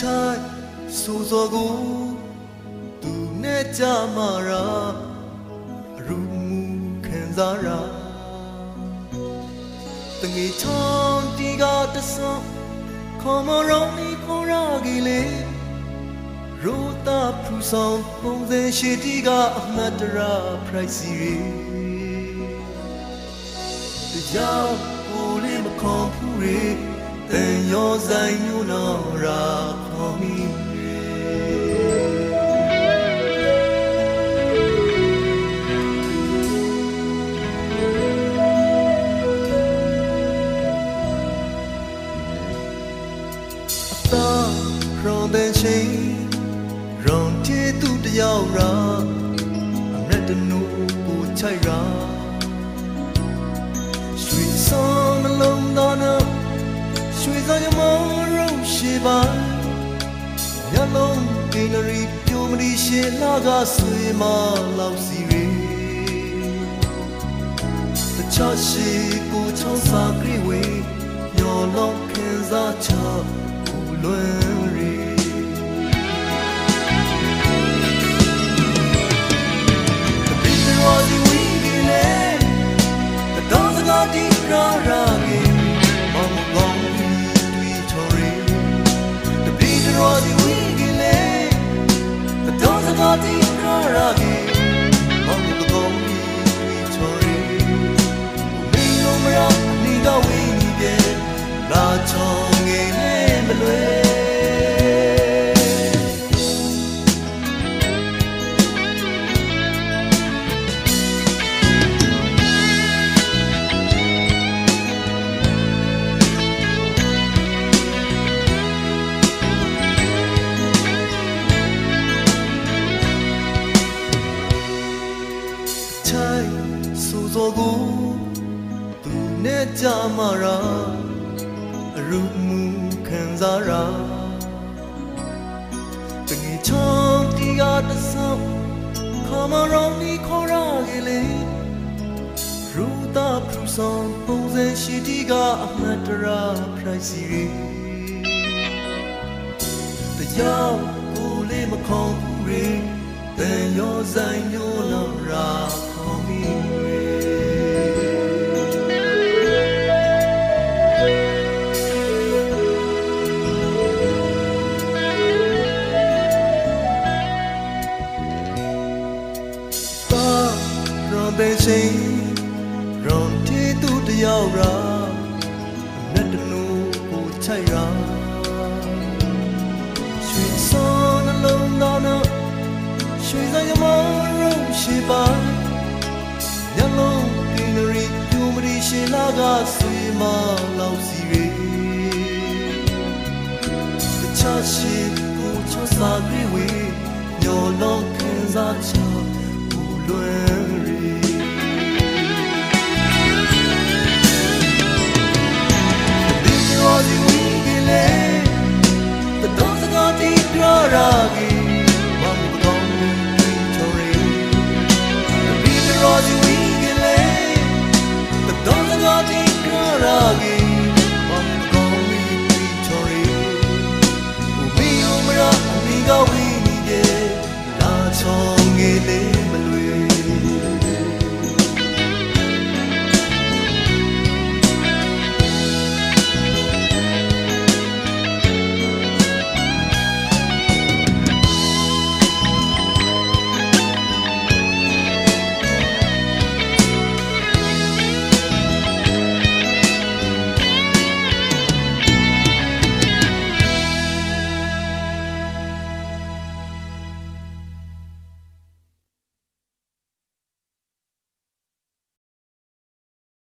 ထိုင်ဆိုစောကိုသူနဲ့ကြမှာရာအရူမူခံစားရာတငေချောင်းတီကတဆောခေါ်မရောင်းနီခေါ်ရကြီးလေရိုတာဖူဆောင်ပုံစံရှိတီကအမတ်တရာ price ရီတရားကိုလေးမခေါ်ဘူးရေ တန်ရောဆိုင်ညူနော်ရာခေါ်မီသာရောင်းတဲ့ချိန် ပ်ရှိပါညလုံးဒိနရီပြိုမရီရှေလာကဆွေမလောက်စီရီတချာရှိကိုချောင်းစာကြည့်ဝေညော်လုံးခင်စားချဘူးလွန် စူဇောကိုသူနဲ့ကြမှာရာအရူမူခံစားရာတငယ်ချောင်းတီကတဆောက်ခမရောင်းဒီခေါ်ရကလေးရူတာပူဆောင်ပုံစံရှိတီကအမတ်တရာ price ရီတရားကိုလေးမခေါ်ဘူးရေတန်ရောဆိုင်ညိုလောက်ရာခေါ်မိ ရောတဲ့ချိန်ရောတီတူတယောက်ရာအနက်တနူကိုချိုက်ရာရွှေစောနှလုံးသားနဲ့ရွှေစံရမရုံရှိပါညလုံးဒီနရီပြူမရီရှင်လာကဆွေမလောက်စီရီတခြားရှိကိုချောစာပြေဝေညော်လုံးခံစားချဘူးလွယ်ရီ